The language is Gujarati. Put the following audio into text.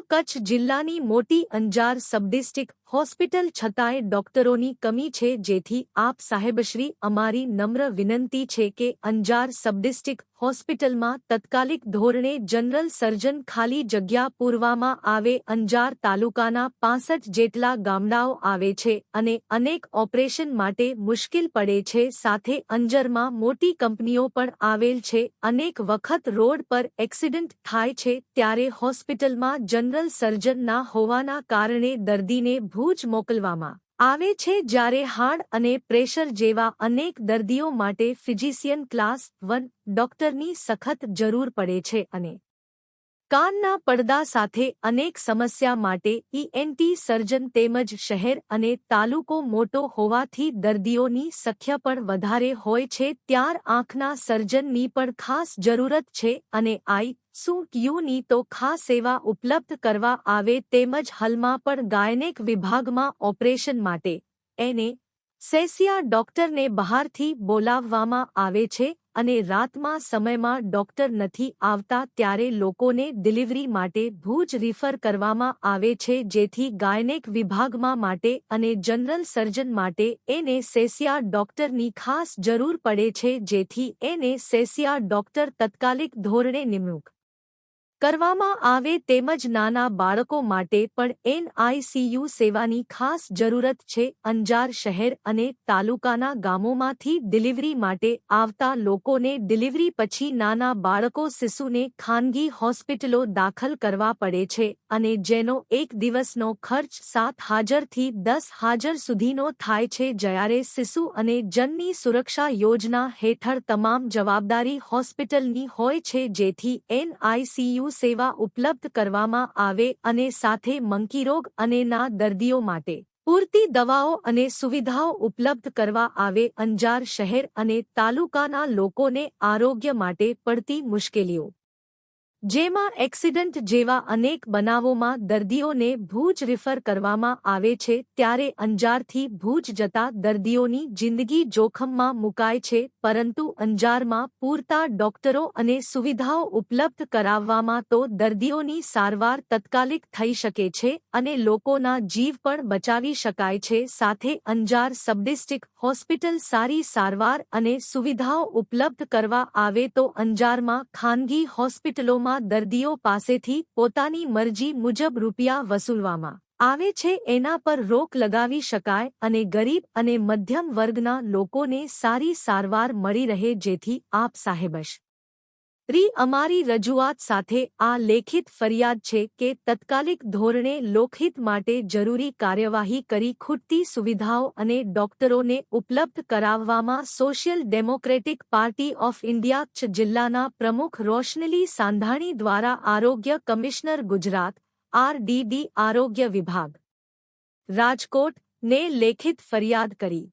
કચ્છ જિલ્લાની મોટી અંજાર સબડિસ્ટ્રિક્ટ હોસ્પિટલ છતાંય ડોક્ટરોની કમી છે જેથી આપ સાહેબશ્રી અમારી નમ્ર વિનંતી છે કે અંજાર સબડિસ્ટ્રિક્ટ હોસ્પિટલમાં તત્કાલિક ધોરણે જનરલ સર્જન ખાલી જગ્યા પૂરવામાં આવે અંજાર તાલુકાના પાસઠ જેટલા ગામડાઓ આવે છે અને અનેક ઓપરેશન માટે મુશ્કેલ પડે છે સાથે અંજરમાં મોટી કંપનીઓ પણ આવેલ છે. અનેક વખત રોડ પર એક્સિડન્ટ થાય છે ત્યારે હોસ્પિટલમાં જનરલ સર્જન ના હોવાના કારણે દર્દીને ભૂજ મોકલવામાં આવે છે જ્યારે હાડ અને પ્રેશર જેવા અનેક દર્દીઓ માટે ફિઝિશિયન ક્લાસ વન ડોક્ટરની સખત જરૂર પડે છે અને કાનના પડદા સાથે અનેક સમસ્યા માટે ઈએનટી સર્જન તેમજ શહેર અને તાલુકો મોટો હોવાથી દર્દીઓની સંખ્યા પણ વધારે હોય છે. ત્યાર આંખના સર્જનની પણ ખાસ જરૂરત છે અને આઈ શું ક્યુની તો ખાસ સેવા ઉપલબ્ધ કરવા આવે તેમજ હાલમાં પણ ગાયનેક વિભાગમાં ઓપરેશન માટે એને સેસિયા ડોક્ટરને બહારથી બોલાવવામાં આવે છે. અને રાતમાં સમયમાં ડોક્ટર નથી આવતા ત્યારે લોકોને ડિલિવરી માટે ભૂજ રિફર કરવામાં આવે છે જેથી ગાયનેક વિભાગમાં માટે અને જનરલ સર્જન માટે એને સેસિયા ડોક્ટરની ખાસ જરૂર પડે છે જેથી એને સેસિયા ડોક્ટર તત્કાલિક ધોરણે નિમણૂક કરવામાં આવે તેમજ નાના બાળકો માટે પણ એનઆઈસીયુ સેવાની ખાસ જરૂરત છે. અંજાર શહેર અને તાલુકાના ગામોમાંથી ડિલિવરી માટે આવતા લોકોને ડિલિવરી પછી નાના બાળકો શિશુને ખાનગી હોસ્પિટલો દાખલ કરવા પડે છે અને જેનો એક દિવસનો ખર્ચ સાત હાજરથી દસ હાજર સુધીનો થાય છે. જ્યારે શિશુ અને જનની સુરક્ષા યોજના હેઠળ તમામ જવાબદારી હોસ્પિટલની હોય છે જેથી એનઆઈસીયુ સેવા ઉપલબ્ધ કરવામાં આવે અને સાથે મંકીરોગ અને ના દર્દીઓ માટે પૂરતી દવાઓ અને સુવિધાઓ ઉપલબ્ધ કરવા આવે અંજાર શહેર અને તાલુકાના લોકોને આરોગ્ય માટે પડતી મુશ્કેલીઓ. જેમાં એક્સિડન્ટ જેવા અનેક બનાવોમાં દર્દીઓને ભૂજ રિફર કરવામાં આવે છે, ત્યારે અંજારથી ભૂજ જતા દર્દીઓની જિંદગી જોખમમાં મુકાય છે, પરંતુ અંજારમાં પૂરતા ડોક્ટરો અને સુવિધાઓ ઉપલબ્ધ કરાવવામાં તો દર્દીઓની સારવાર તત્કાલિક થઈ શકે છે અને લોકોના જીવ પણ બચાવી શકાય છે. સાથે અંજાર સબડિસ્ટ્રિક્ટ હોસ્પિટલ સારી સારવાર અને સુવિધાઓ ઉપલબ્ધ કરવા આવે તો અંજારમાં ખાનગી હોસ્પિટલોમાં દર્દીઓ પાસેથી પોતાની મરજી મુજબ રૂપિયા વસૂલવામાં આવે છે. એના પર રોક લગાવી શકાય અને ગરીબ અને મધ્યમ વર્ગના લોકોને સારી સારવાર મળી રહે જેથી આપ સાહેબશ રી અમારી રજૂઆત સાથે આ લેખિત ફરિયાદ છે કે તત્કાલિક ધોરણે લોકહિત માટે જરૂરી કાર્યવાહી કરી ખૂટતી સુવિધાઓ અને ડોક્ટરોને ઉપલબ્ધ કરાવવામાં social democratic party of India જિલ્લાના પ્રમુખ રોશનલી સાંધાણી દ્વારા આરોગ્ય કમિશનર ગુજરાત, આરડીડી આરોગ્ય વિભાગ રાજકોટ ને લેખિત ફરિયાદ કરી.